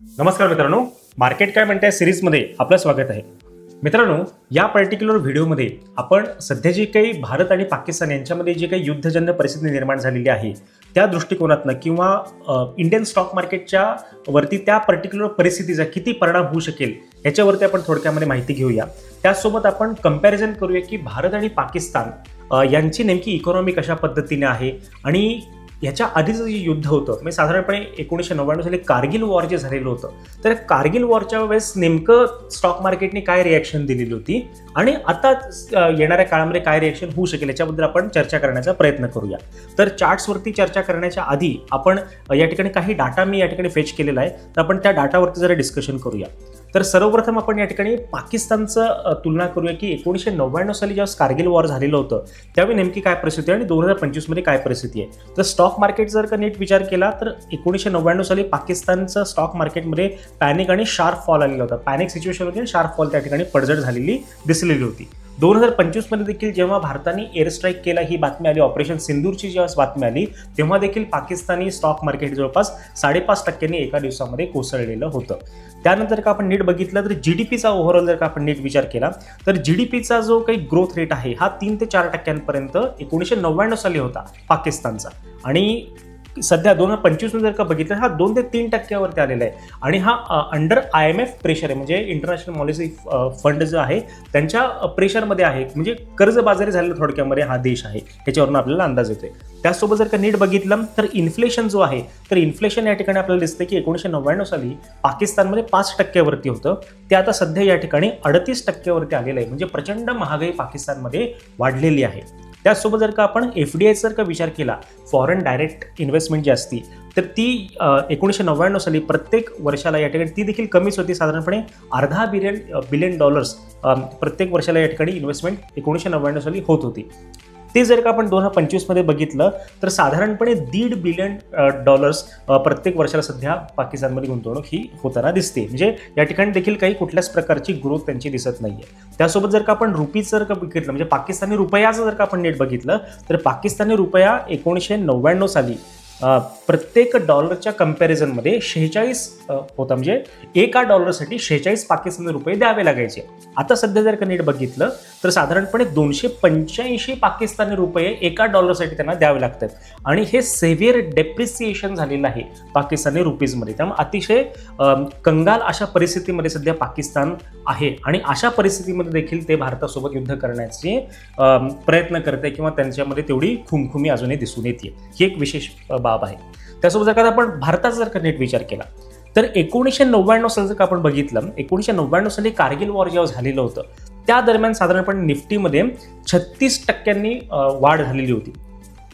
नमस्कार मित्रांनो. मार्केट काय म्हणते सिरीजमध्ये आपलं स्वागत आहे. मित्रांनो या पर्टिक्युलर व्हिडिओमध्ये आपण सध्या जे काही भारत आणि पाकिस्तान यांच्यामध्ये जी काही युद्धजन्य परिस्थिती निर्माण झालेली आहे त्या दृष्टिकोनातनं किंवा इंडियन स्टॉक मार्केटच्या वरती त्या पर्टिक्युलर परिस्थितीचा किती परिणाम होऊ शकेल याच्यावरती आपण थोडक्यामध्ये माहिती घेऊया. त्याचसोबत आपण कंपॅरिझन करूया की भारत आणि पाकिस्तान यांची नेमकी इकॉनॉमी कशा पद्धतीने आहे आणि ह्याच्या आधीचं जे युद्ध होतं म्हणजे साधारणपणे एकोणीसशे नव्याण्णव साली कारगिल वॉर जे झालेलं होतं तर कारगिल वॉरच्या वेळेस नेमकं स्टॉक मार्केटने काय रिॲक्शन दिलेली होती? आणि आता येणाऱ्या काळामध्ये काय रिॲक्शन होऊ शकेल याच्याबद्दल आपण चर्चा करण्याचा प्रयत्न करूया. तर चार्ट्सवरती चर्चा करण्याच्या आधी आपण या ठिकाणी काही डाटा मी या ठिकाणी फेच केलेला आहे तर आपण त्या डाटावरती जरा डिस्कशन करूया. तर सर्वप्रथम आपण या ठिकाणी पाकिस्तानचं तुलना करूया की एकोणीसशे नव्याण्णव साली जेव्हा कारगिल वॉर झालेलं होतं त्यावेळी नेमकी काय परिस्थिती आहे आणि दोन हजार पंचवीसमध्ये काय परिस्थिती आहे? तर स्टॉक मार्केट जर का नीट विचार केला तर एकोणीसशे नव्याण्णव साली पाकिस्तानचं स्टॉक मार्केटमध्ये पॅनिक आणि शार्प फॉल आलेला होता. पॅनिक सिच्युएशन होती आणि शार्प फॉल त्या ठिकाणी पडझड झालेली दिसलेली होती. दोन हजार पंचवीसमध्ये देखील जेव्हा भारताने एअर स्ट्राईक केला ही बातमी आली. ऑपरेशन सिंदूरची जेव्हा बातमी आली तेव्हा देखील पाकिस्तानी स्टॉक मार्केट जवळपास साडेपाच टक्क्यांनी एका दिवसामध्ये कोसळलेलं होतं. त्यानंतर का आपण नीट बघितलं तर जी डी पीचा ओव्हरऑल जर का आपण नीट विचार केला तर जी डी पीचा जो काही ग्रोथ रेट आहे हा तीन ते चार टक्क्यांपर्यंत एकोणीसशे नव्याण्णव साली होता पाकिस्तानचा. आणि सध्या दोन हजार पंचवीसमध्ये जर का बघितलं हा दोन ते तीन टक्क्यावरती आलेला आहे. आणि हा under I M F pressure आहे म्हणजे इंटरनॅशनल मॉलिसी फंड जो आहे त्यांच्या प्रेशरमध्ये आहे. म्हणजे कर्जबाजारी झालेला थोडक्यामध्ये हा देश आहे. त्याच्यावरून आपल्याला अंदाज येतोय. त्याचसोबत जर का नीट बघितलं तर इन्फ्लेशन जो आहे तर इन्फ्लेशन या ठिकाणी आपल्याला दिसतं की एकोणीसशे नव्याण्णव साली पाकिस्तानमध्ये पाच टक्क्यावरती होतं. ते आता सध्या या ठिकाणी अडतीस टक्क्यावरती आलेलं आहे. म्हणजे प्रचंड महागाई पाकिस्तानमध्ये वाढलेली आहे. त्याचसोबत जर का आपण एफ डी आयचा जर का विचार केला फॉरेन डायरेक्ट इन्व्हेस्टमेंट जी असती तर ती एकोणीसशे नव्याण्णव साली प्रत्येक वर्षाला या ठिकाणी ती देखील कमीच होती साधारणपणे अर्धा बिलियन बिलियन डॉलर्स प्रत्येक वर्षाला या ठिकाणी इन्व्हेस्टमेंट एकोणीसशे नव्याण्णव साली होत होती. ते जर का आपण दोन हजार पंचवीसमध्ये बघितलं तर साधारणपणे दीड बिलियन डॉलर्स प्रत्येक वर्षाला सध्या पाकिस्तानमध्ये गुंतवणूक ही होताना दिसते. म्हणजे या ठिकाणी देखील काही कुठल्याच प्रकारची ग्रोथ त्यांची दिसत नाही आहे त्यासोबत जर का आपण रुपीज जर का बघितलं म्हणजे पाकिस्तानी रुपयाचं जर का आपण नेट बघितलं तर पाकिस्तानी रुपया एकोणीसशे नव्याण्णव साली प्रत्येक डॉलरच्या कम्पॅरिझनमध्ये शेहेचाळीस होता. म्हणजे एका डॉलरसाठी शेहेचाळीस पाकिस्तानी रुपये द्यावे लागायचे. आता सध्या जर का नीट बघितलं तर साधारणपणे दोनशे पंच्याऐंशी पाकिस्तानी रुपये एका डॉलरसाठी त्यांना द्यावे लागतात. आणि हे सेव्हिअर डेप्रिसिएशन झालेलं आहे पाकिस्तानी रुपीजमध्ये. त्यामुळे अतिशय कंगाल अशा परिस्थितीमध्ये सध्या पाकिस्तान आहे. आणि अशा परिस्थितीमध्ये देखील ते भारतासोबत युद्ध करण्याचे प्रयत्न करते किंवा त्यांच्यामध्ये तेवढी खुमखुमी अजूनही दिसून येते. ही एक विशेष बाब आहे. त्यासोबत जर का आपण भारताचा जर का नीट विचार केला तर एकोणीसशे नव्याण्णव साल जर का आपण बघितलं एकोणीसशे नव्याण्णव साली कारगिल वॉर जेव्हा झालेलं होतं त्या दरम्यान साधारणपणे निफ्टीमध्ये छत्तीस टक्क्यांनी वाढ झालेली होती.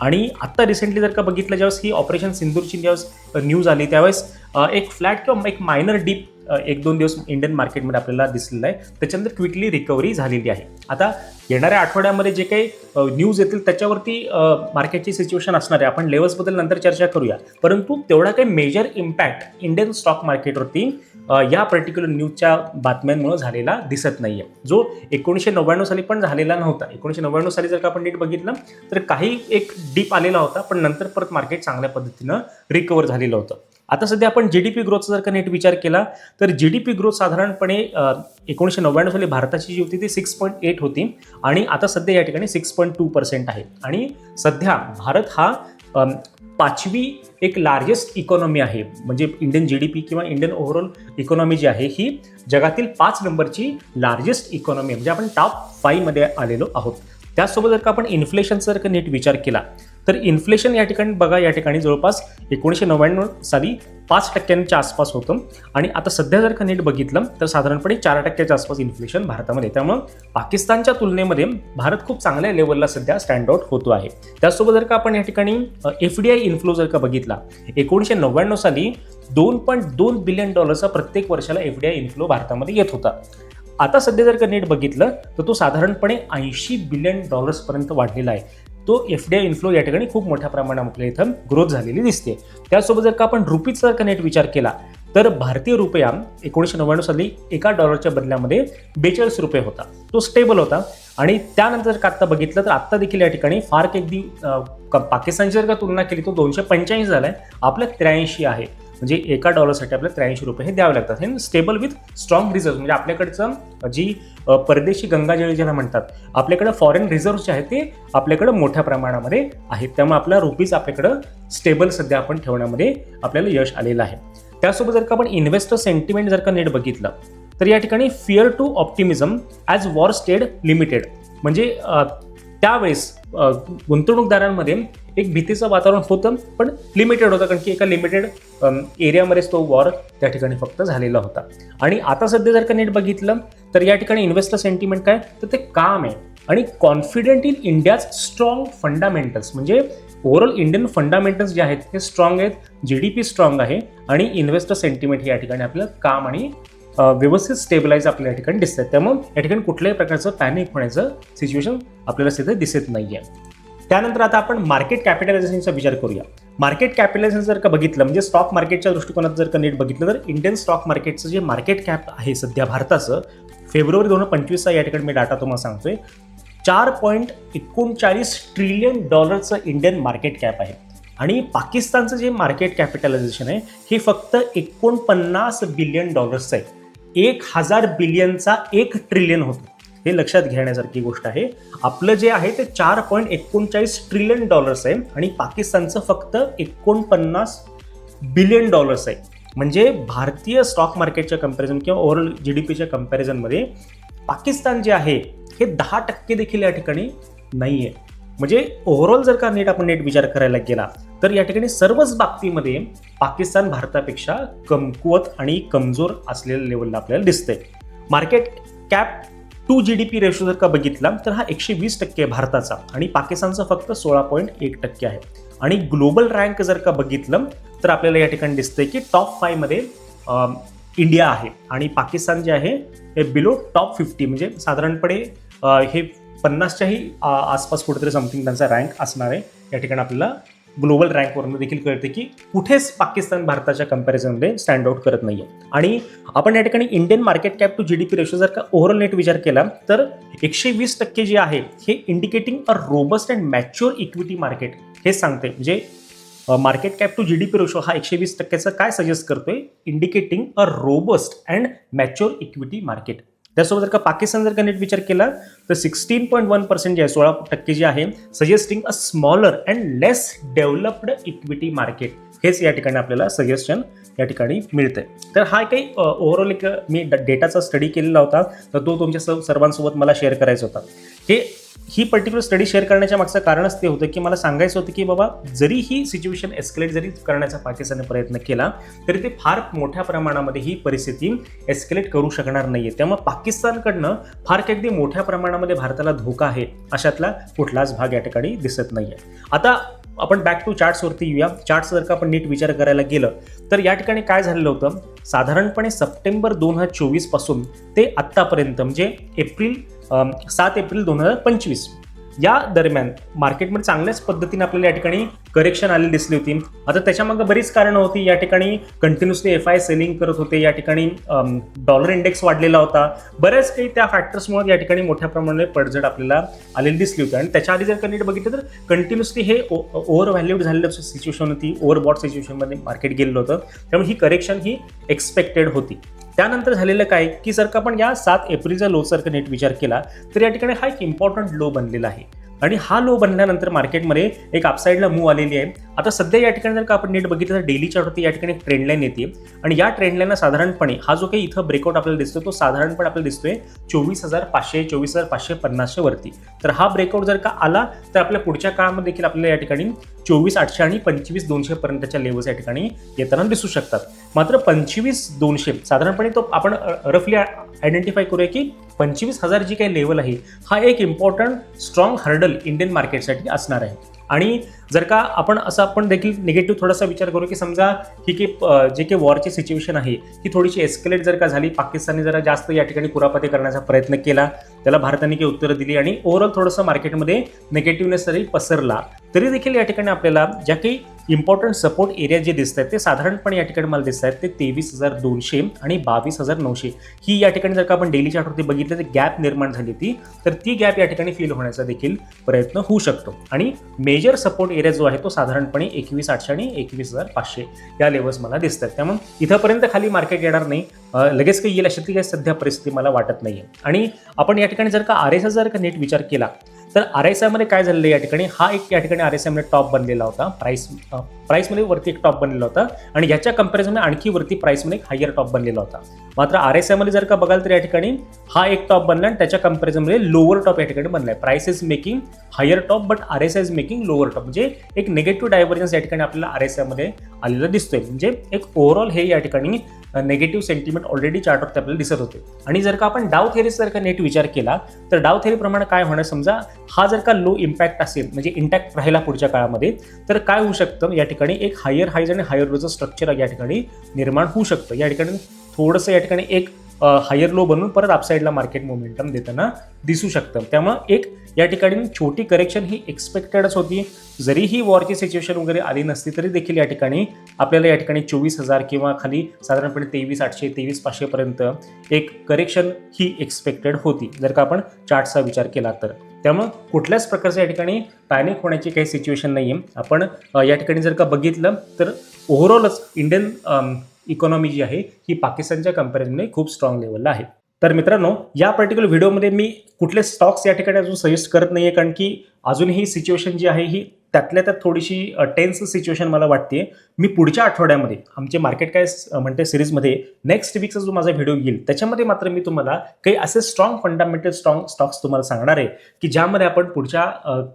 आणि आत्ता रिसेंटली जर का बघितलं ज्यावेळेस ही ऑपरेशन सिंदूरची ज्यावेळेस न्यूज आली त्यावेळेस एक फ्लॅट किंवा एक मायनर डीप एक दोन दिवस इंडियन मार्केटमध्ये आपल्याला दिसलेलं आहे. त्याच्यानंतर क्विकली रिकव्हरी झालेली आहे. आता येणाऱ्या आठवड्यामध्ये जे काही न्यूज येतील त्याच्यावरती मार्केटची सिच्युएशन असणार आहे. आपण लेवल्सबद्दल नंतर चर्चा करूया. परंतु तेवढा काही मेजर इम्पॅक्ट इंडियन स्टॉक मार्केटवरती या पर्टिक्युलर न्यूजच्या बातम्यांमुळे झालेला दिसत नाही आहे जो एकोणीसशे नव्याण्णव साली पण झालेला नव्हता. एकोणीसशे नव्याण्णव साली जर का आपण नीट बघितलं तर काही एक डीप आलेला होता पण नंतर परत मार्केट चांगल्या पद्धतीनं रिकवर झालेलं होतं. आता सध्या आपण जी डी पी ग्रोथचा जर का नेट विचार केला तर जी डी पी ग्रोथ साधारणपणे एकोणीसशे नव्याण्णव साली भारताची जी होती ती सिक्स पॉईंट एट होती आणि आता सध्या या ठिकाणी सिक्स पॉईंट टू पर्सेंट आहे. आणि सध्या भारत हा पाचवी एक लार्जेस्ट इकॉनॉमी आहे. म्हणजे इंडियन जी डी पी किंवा इंडियन ओव्हरऑल इकॉनॉमी जी आहे ही जगातील पाच नंबरची लार्जेस्ट इकॉनॉमी म्हणजे आपण टॉप फाईव्हमध्ये आलेलो आहोत. त्याचसोबत जर का आपण इन्फ्लेशनचा जर का नीट विचार केला तर इन्फ्लेशन या ठिकाणी बघा या ठिकाणी जवळपास एकोणीसशे नव्याण्णव साली पाच टक्क्यांच्या आसपास होतं. आणि आता सध्या जर का नीट बघितलं तर साधारणपणे चार टक्क्याच्या आसपास इन्फ्लेशन भारतामध्ये आहे. त्यामुळं पाकिस्तानच्या तुलनेमध्ये भारत खूप चांगल्या लेवलला सध्या स्टँड आउट होतो आहे. त्याचसोबत जर का आपण या ठिकाणी एफ डी आय इन्फ्लो जर का बघितला एकोणीसशे नव्याण्णव साली दोन पॉईंट दोन बिलियन डॉलरचा प्रत्येक वर्षाला एफ डी आय इन्फ्लो भारतामध्ये येत होता. आता सध्या जर का नीट बघितलं तर तो साधारणपणे ऐंशी बिलियन डॉलर्सपर्यंत वाढलेला आहे. तो एफ डी आय इन्फ्लो या ठिकाणी खूप मोठ्या प्रमाणात आपल्या इथं ग्रोथ झालेली दिसते. त्यासोबत जर का आपण रुपीचा जर का नेट विचार केला तर भारतीय रुपया एकोणीसशे नव्याण्णव साली एका डॉलरच्या बदल्यामध्ये बेचाळीस रुपये होता. तो स्टेबल होता. आणि त्यानंतर का आत्ता बघितलं तर आत्ता देखील या ठिकाणी फार अगदी क- पाकिस्तानची जर का तुलना केली तो दोनशे पंच्याऐंशी झाला आहे आपलं त्र्याऐंशी आहे. म्हणजे एका डॉलरसाठी आपल्याला त्र्याऐंशी रुपये हे द्यावे लागतात. हे स्टेबल विथ स्ट्रॉंग रिझर्व म्हणजे आपल्याकडचं जी परदेशी गंगाजळी ज्याला म्हणतात आपल्याकडं फॉरेन रिझर्व्ह जे आहेत ते आपल्याकडं मोठ्या प्रमाणामध्ये आहेत. त्यामुळे आपला रुपीज आपल्याकडं स्टेबल सध्या आपण ठेवण्यामध्ये आपल्याला यश आलेलं आहे. त्यासोबत जर का आपण इन्व्हेस्टर सेंटिमेंट जर का नेट बघितलं तर या ठिकाणी fear to optimism as war stayed limited म्हणजे त्यावेळेस गुंतवणूकदारांमध्ये एक भीतीचं वातावरण होतं पण लिमिटेड होतं कारण की एका लिमिटेड एरियामध्येच तो वॉर त्या ठिकाणी फक्त झालेला होता. आणि आता सध्या जर का नेट बघितलं तर या ठिकाणी इन्व्हेस्टर सेंटिमेंट काय? तर ते काम आहे. आणि confident in India's strong fundamentals म्हणजे ओव्हरऑल इंडियन फंडामेंटल्स जे आहेत हे स्ट्रॉंग आहेत जी डी पी स्ट्रॉंग आहे आणि इन्व्हेस्टर सेंटिमेंट या ठिकाणी आपलं काम आणि व्यवस्थित स्टेबलाइज आपल्या या ठिकाणी दिसतात त्यामुळे या ठिकाणी कुठल्याही प्रकारचं पॅनिक होण्याचं सिच्युएशन आपल्याला तिथे दिसत नाही आहे त्यानंतर आता आपण मार्केट कॅपिटलायझेशनचा विचार करूया. मार्केट कॅपिटलायझेशन जर का बघितलं म्हणजे स्टॉक मार्केटच्या दृष्टिकोनात जर का नीट बघितलं तर इंडियन स्टॉक मार्केटचं जे मार्केट कॅप आहे सध्या भारताचं फेब्रुवारी दोन हजार पंचवीसचा या ठिकाणी मी डाटा तुम्हाला सांगतोय चार पॉईंट एकोणचाळीस ट्रिलियन डॉलरचं इंडियन मार्केट कॅप आहे. आणि पाकिस्तानचं जे मार्केट कॅपिटलायझेशन आहे हे फक्त एकोणपन्नास बिलियन डॉलर्सचं आहे. एक हजार बिलियनचा एक ट्रिलियन होतो. हे लक्षात घेण्यासारखी गोष्ट आहे. आपलं जे आहे ते चार पॉईंट एकोणचाळीस ट्रिलियन डॉलर्स आहे आणि पाकिस्तानचं फक्त एकोणपन्नास बिलियन डॉलर्स आहे. म्हणजे भारतीय स्टॉक मार्केटच्या कंपॅरिझन किंवा ओव्हरऑल जी डी पीच्या कम्पॅरिझनमध्ये पाकिस्तान जे आहे हे दहा टक्के देखील या ठिकाणी नाही आहे म्हणजे ओव्हरऑल जर का नीट आपण नेट विचार करायला गेला तर या ठिकाणी सर्वच बाबतीमध्ये पाकिस्तान भारतापेक्षा कमकुवत आणि कमजोर असलेल्या लेवलला आपल्याला दिसतंय. Market cap to G D P ratio जर का बघितला तर हा एकशे वीस टक्के आहे भारताचा आणि पाकिस्तानचा फक्त सोळा पॉईंट एक टक्के आहे. आणि ग्लोबल रँक जर का बघितलं तर आपल्याला या ठिकाणी दिसतंय की टॉप फायमध्ये इंडिया आहे आणि पाकिस्तान जे आहे हे बिलो टॉप फिफ्टी म्हणजे साधारणपणे हे पन्नासच्याही आसपास कुठेतरी समथिंग त्यांचा रँक असणार आहे. या ठिकाणी आपल्याला ग्लोबल रँकवरून देखील कळते की कुठेच पाकिस्तान भारताच्या कम्पॅरिझनमध्ये स्टँड आउट करत आहे आणि आपण या ठिकाणी Indian market cap to G D P ratio जर का ओव्हरऑल नेट विचार केला तर एकशे वीस टक्के जे आहे हे indicating a robust and mature equity market हे सांगते म्हणजे market cap to G D P ratio हा एकशे वीस टक्क्याचं काय सजेस्ट करतोय? Indicating a robust and mature equity market त्यासोबत जर का पाकिस्तान जर का नीट विचार केला तर सिक्स्टीन पॉईंट वन पर्सेंट जे आहे सोळा टक्के जे आहे suggesting a smaller and less developed equity market हेच या ठिकाणी आपल्याला सजेशन या ठिकाणी मिळतंय. तर हा काही ओव्हरऑल एक मी ड- डेटाचा स्टडी केलेला होता. तर तो तुमच्या सर्वांसोबत मला शेअर करायचा होता. हे ही पर्टिक्युलर स्टडी शेअर करण्याच्या मागचं कारणच ते होतं की मला सांगायचं होतं की बाबा जरी ही सिच्युएशन एस्केलेट जरी करण्याचा पाकिस्तानने प्रयत्न केला तरी ते फार मोठ्या प्रमाणामध्ये ही परिस्थिती एस्केलेट करू शकणार नाही आहे त्यामुळे पाकिस्तानकडनं फार काही अगदी मोठ्या प्रमाणामध्ये भारताला धोका आहे अशातला कुठलाच भाग या ठिकाणी दिसत नाही आहे आता आपण बॅक टू चार्ट्सवरती येऊया. चार्ट्स जर का आपण नीट विचार करायला गेलं तर या ठिकाणी काय झालेलं होतं? साधारणपणे सप्टेंबर दोन हजार चोवीसपासून ते आत्तापर्यंत म्हणजे एप्रिल सात एप्रिल दोन हजार पंचवीस या दरम्यान मार्केटमध्ये चांगल्याच पद्धतीने आपल्याला या ठिकाणी करेक्शन आलेली दिसली होती. आता त्याच्यामागे बरीच कारणं होती. या ठिकाणी कंटिन्युअसली एफ आय सेलिंग करत होते. या ठिकाणी डॉलर इंडेक्स वाढलेला होता. बऱ्याच काही त्या फॅक्टर्समुळे या ठिकाणी मोठ्या प्रमाणात पडझड आपल्याला आलेली दिसली होती. आणि त्याच्या आधी जर कनेक्ट बघितलं तर कंटिन्युअसली हे ओव्हर व्हॅल्यूड झालेलं सिच्युएशन होती. ओव्हरबॉट सिच्युएशनमध्ये मार्केट गेलेलं होतं. त्यामुळे ही करेक्शन ही एक्सपेक्टेड होती. त्यानंतर झालेलं काय की जर का आपण या सात एप्रिलचा लो जर का नीट विचार केला तर या ठिकाणी हा एक इम्पॉर्टंट लो बनलेला आहे. आणि हा लो बनल्यानंतर मार्केटमध्ये एक अपसाईडला मूव आलेली आहे. आता सध्या या ठिकाणी जर का आपण नीट बघितलं तर डेली चार्टवरती या ठिकाणी ट्रेंडलाईन येते आणि या ट्रेंडलाईनला साधारणपणे हा जो काही इथं ब्रेकआउट आपल्याला दिसतो तो साधारणपणे आपल्याला दिसतोय चोवीस हजार पाचशे चोवीस हजार पाचशे पन्नासशे वरती. तर हा ब्रेकआउट जर का आला तर आपल्या पुढच्या काळामध्ये देखील आपल्याला या ठिकाणी चोवीस आठशे आणि पंचवीस दोनशे पर्यंतच्या लेवल्स या ठिकाणी येताना दिसू शकतात. मात्र पंचवीस दोनशे साधारणपणे तो आपण रफली आयडेंटिफाय करूया की पंचवीस हजार जी काही लेवल आहे हा एक इम्पॉर्टंट स्ट्रॉंग हर्डल इंडियन मार्केटसाठी असणार आहे. आणि जर का आपण असं आपण देखील निगेटिव्ह थोडासा विचार करू की समजा ही की जे काही वॉरची सिच्युएशन आहे ही थोडीशी एस्केलेट जर का झाली पाकिस्तानने जरा जास्त या ठिकाणी कुरापती करण्याचा प्रयत्न केला त्याला भारताने काही उत्तरं दिली आणि ओव्हरऑल थोडंसं मार्केटमध्ये निगेटिव्हनेस जरी पसरला तरी देखील या ठिकाणी आपल्याला ज्या काही इम्पॉर्टंट सपोर्ट एरिया जे दिसत आहेत ते साधारणपणे या ठिकाणी मला दिसत आहेत ते तेवीस हजार दोनशे आणि बावीस हजार नऊशे. ही या ठिकाणी जर का आपण डेली चार्टवरती बघितलं तर गॅप निर्माण झाली ती तर ती गॅप या ठिकाणी फील होण्याचा देखील प्रयत्न होऊ शकतो. आणि मेजर सपोर्ट एरिया जो आहे तो साधारणपणे एकवीस आठशे आणि एकवीस हजार पाचशे या लेवल्स मला दिसत आहेत त्यामुळे इथंपर्यंत खाली मार्केट येणार नाही. लगेच काही येईल अशी काही सध्या परिस्थिती मला वाटत नाही आहे आणि आपण या ठिकाणी जर का आर एस जर का नीट विचार केला तर आर एस आयमध्ये काय झालेलं आहे या ठिकाणी? हा एक या ठिकाणी आर एस आयमध्ये टॉप बनलेला होता. प्राईस प्राईसमध्ये वरती एक टॉप बनलेला होता. आणि याच्या कम्पॅरिझनमध्ये आणखी वरती प्राईसमध्ये एक हायर टॉप बनलेला होता. मात्र आर एस आयमध्ये जर का बघाल तर या ठिकाणी हा एक टॉप बनला आणि त्याच्या कम्पॅरिझनमध्ये लोअर टॉप या ठिकाणी बनला आहे price is making higher top but R S I is making lower top म्हणजे एक निगेटिव्ह डायव्हर्जन्स या ठिकाणी आपल्याला आर एस आयमध्ये आलेला दिसतोय. म्हणजे एक ओव्हरऑल हे या ठिकाणी नेगेटिव्ह सेंटिमेंट ऑलरेडी चार्टवरती आपल्याला दिसत होते. आणि जर का आपण डाव थेरीचा जर का नेट विचार केला तर डाव थेरीप्रमाणे काय होणार समजा? हा जर का लो इम्पॅक्ट असेल म्हणजे इंटॅक्ट राहिला पुढच्या काळामध्ये तर काय होऊ शकतं? या ठिकाणी एक हायर हायज आणि हायर लोचं स्ट्रक्चर या ठिकाणी निर्माण होऊ शकतं. या ठिकाणी थोडंसं या ठिकाणी एक हायर लो बनून परत अपसाईडला मार्केट मोमेंटम देताना दिसू शकतं. त्यामुळं एक या ठिकाणी छोटी करेक्शन ही एक्सपेक्टेडच होती. जरी ही वॉरची सिच्युएशन वगैरे आली नसती तरी देखील या ठिकाणी आपल्याला या ठिकाणी चोवीस हजार किंवा खाली साधारणपणे तेवीस आठशे तेवीस पाचशेपर्यंत एक करेक्शन ही एक्सपेक्टेड होती. जर का आपण चार्टचा विचार केला तर. त्यामुळं कुठल्याच प्रकारचं या ठिकाणी पॅनिक होण्याची काही सिच्युएशन नाही आहे आपण या ठिकाणी जर का बघितलं तर ओव्हरऑलच इंडियन इकॉनॉमी जी आहे ही पाकिस्तानच्या कम्पॅरिझनमध्ये खूप स्ट्रॉंग लेवलला आहे. तर मित्रांनो या पर्टिक्युलर व्हिडिओमध्ये मी कुठले स्टॉक्स या ठिकाणी अजून सजेस्ट करत नाही आहे कारण की अजूनही सिच्युएशन जी आहे ही त्यातल्या त्यात थोडीशी टेन्स सिच्युएशन मला वाटते मी पुढच्या आठवड्यामध्ये आमचे मार्केट काय म्हणते सिरीजमध्ये नेक्स्ट वीकचा जो माझा व्हिडिओ येईल त्याच्यामध्ये मात्र मी तुम्हाला काही असे स्ट्रॉंग फंडामेंटल स्ट्रॉंग स्टॉक्स तुम्हाला सांगणार आहे की ज्यामध्ये आपण पुढच्या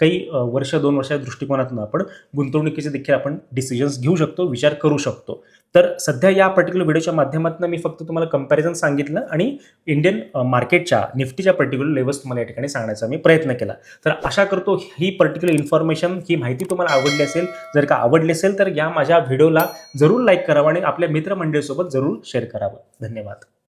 काही वर्ष दोन वर्षाच्या दृष्टिकोनातून आपण गुंतवणुकीचे देखील आपण डिसिजन्स घेऊ शकतो विचार करू शकतो. तर सध्या या पर्टिक्युलर व्हिडिओच्या माध्यमातून मी फक्त तुम्हाला कंपॅरिझन सांगितलं आणि इंडियन मार्केटच्या निफ्टीच्या पर्टिक्युलर लेवल्स तुम्हाला या ठिकाणी सांगण्याचा मी प्रयत्न केला. तर आशा करतो ही पर्टिक्युलर इन्फॉर्मेशन ही माहिती तुम्हाला आवडली असेल जर का आवडली असेल तर या माझ्या व्हिडिओला जरूर लाईक करावं आणि आपल्या मित्रमंडळीसोबत जरूर शेअर करावं. धन्यवाद.